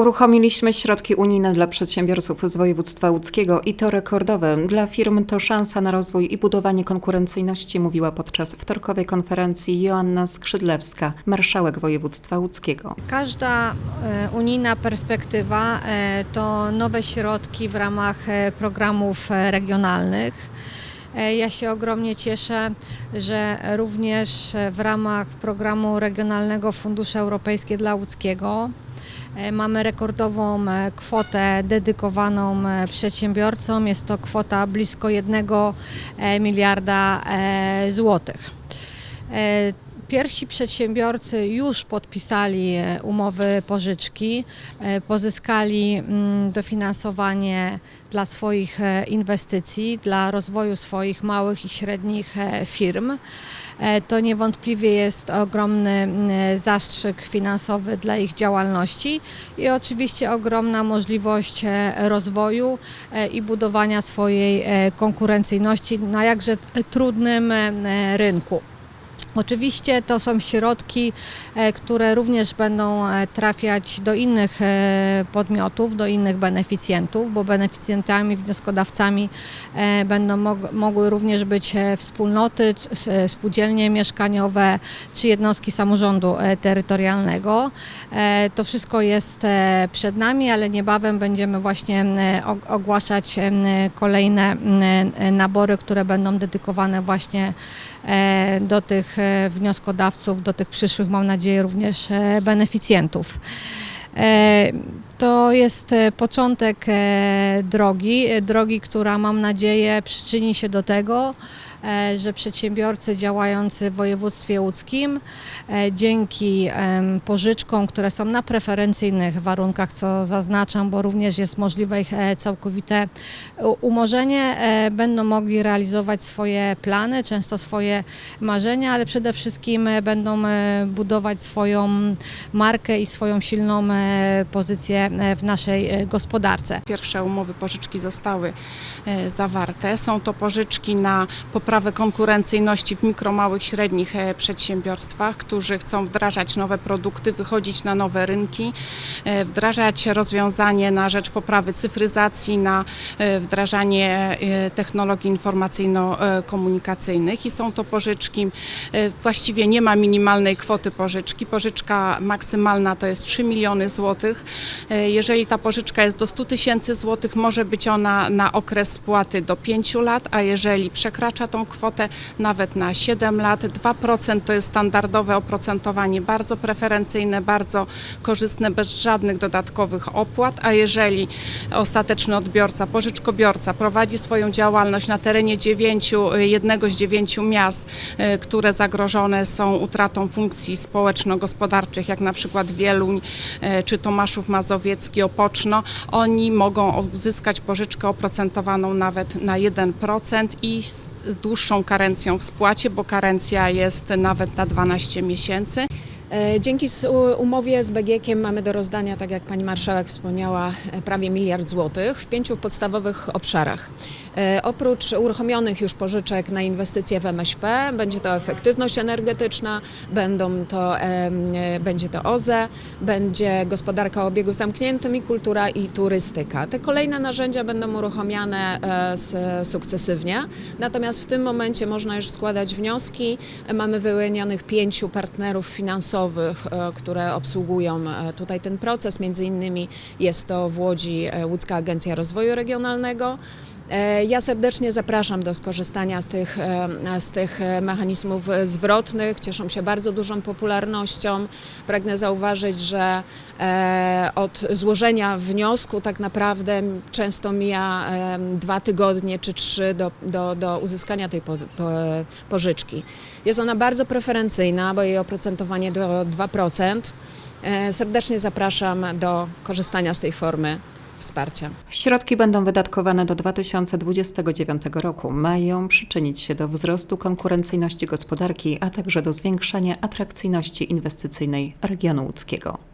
Uruchomiliśmy środki unijne dla przedsiębiorców z województwa łódzkiego i to rekordowe. Dla firm to szansa na rozwój i budowanie konkurencyjności, mówiła podczas wtorkowej konferencji Joanna Skrzydlewska, marszałek województwa łódzkiego. Każda e, unijna perspektywa e, to nowe środki w ramach e, programów regionalnych. Ja się ogromnie cieszę, że również w ramach programu regionalnego Fundusze Europejskie dla Łódzkiego mamy rekordową e, kwotę dedykowaną e, przedsiębiorcom. Jest to kwota blisko 1 miliarda e, złotych. Pierwsi przedsiębiorcy już podpisali e, umowy pożyczki, e, pozyskali mm, dofinansowanie dla swoich e, inwestycji, dla rozwoju swoich małych i średnich firm. To niewątpliwie jest ogromny mm, zastrzyk finansowy dla ich działalności i oczywiście ogromna możliwość rozwoju i budowania swojej konkurencyjności na jakże trudnym rynku. Oczywiście to są środki, e, które również będą e, trafiać do innych e, podmiotów, do innych beneficjentów, bo beneficjentami, wnioskodawcami będą mog- mogły również być wspólnoty, spółdzielnie mieszkaniowe czy jednostki samorządu terytorialnego. To wszystko jest przed nami, ale niebawem będziemy właśnie og- ogłaszać kolejne nabory, które będą dedykowane właśnie do tych wnioskodawców, do tych przyszłych, mam nadzieję, również e, beneficjentów. E, To jest e, początek e, drogi, e, drogi, która mam nadzieję przyczyni się do tego, e, że przedsiębiorcy działający w województwie łódzkim e, dzięki pożyczkom, które są na preferencyjnych warunkach, co zaznaczam, bo również jest możliwe ich e, całkowite umorzenie, e, będą mogli realizować swoje plany, często swoje marzenia, ale przede wszystkim e, będą e, budować swoją markę i swoją silną e, pozycję e, w naszej e, gospodarce. Pierwsze umowy pożyczki zostały e, zawarte. Są to pożyczki na poprawę konkurencyjności w mikro, małych, średnich e, przedsiębiorstwach, którzy chcą wdrażać nowe produkty, wychodzić na nowe rynki, e, wdrażać rozwiązanie na rzecz poprawy cyfryzacji, na e, wdrażanie technologii informacyjno-komunikacyjnych i są to pożyczki, właściwie nie ma minimalnej kwoty pożyczki. Pożyczka maksymalna to jest 3 miliony złotych. Jeżeli ta pożyczka jest do 100 tysięcy złotych, może być ona na okres spłaty do 5 lat, a jeżeli przekracza tą kwotę nawet na 7 lat, 2% to jest standardowe oprocentowanie, bardzo preferencyjne, bardzo korzystne, bez żadnych dodatkowych opłat, a jeżeli ostateczny odbiorca, pożyczkobiorca prowadzi swoją działalność na terenie dziewięciu, jednego z dziewięciu miast, e, które zagrożone są utratą funkcji społeczno-gospodarczych, jak na przykład Wieluń e, czy Tomaszów Mazowiecki, Opoczno, oni mogą uzyskać pożyczkę oprocentowaną nawet na 1% i z z dłuższą karencją w spłacie, bo karencja jest nawet na 12 miesięcy. E, Dzięki umowie z BGK mamy do rozdania, tak jak pani marszałek wspomniała, e, prawie miliard złotych w pięciu podstawowych obszarach. E, Oprócz uruchomionych już pożyczek na inwestycje w MŚP, będzie to efektywność energetyczna, będą to, będzie to OZE, będzie gospodarka o obiegu zamkniętym i kultura i turystyka. Te kolejne narzędzia będą uruchamiane e, s- sukcesywnie, natomiast w tym momencie można już składać wnioski. Mamy wyłonionych pięciu partnerów finansowych, e, które obsługują e, tutaj ten proces. Między innymi jest to w Łodzi e, Łódzka Agencja Rozwoju Regionalnego. E, Ja serdecznie zapraszam do skorzystania z tych, e, z tych e, mechanizmów zwrotnych. Cieszą się bardzo dużą popularnością. Pragnę zauważyć, że od złożenia wniosku tak naprawdę często mija dwa tygodnie czy trzy do, do, do uzyskania tej po, po, pożyczki. Jest ona bardzo preferencyjna, bo jej oprocentowanie do 2%. E, Serdecznie zapraszam do korzystania z tej formy wsparcia. Środki będą wydatkowane do 2029 roku. Mają przyczynić się do wzrostu konkurencyjności gospodarki, a także do zwiększania atrakcyjności inwestycyjnej regionu łódzkiego.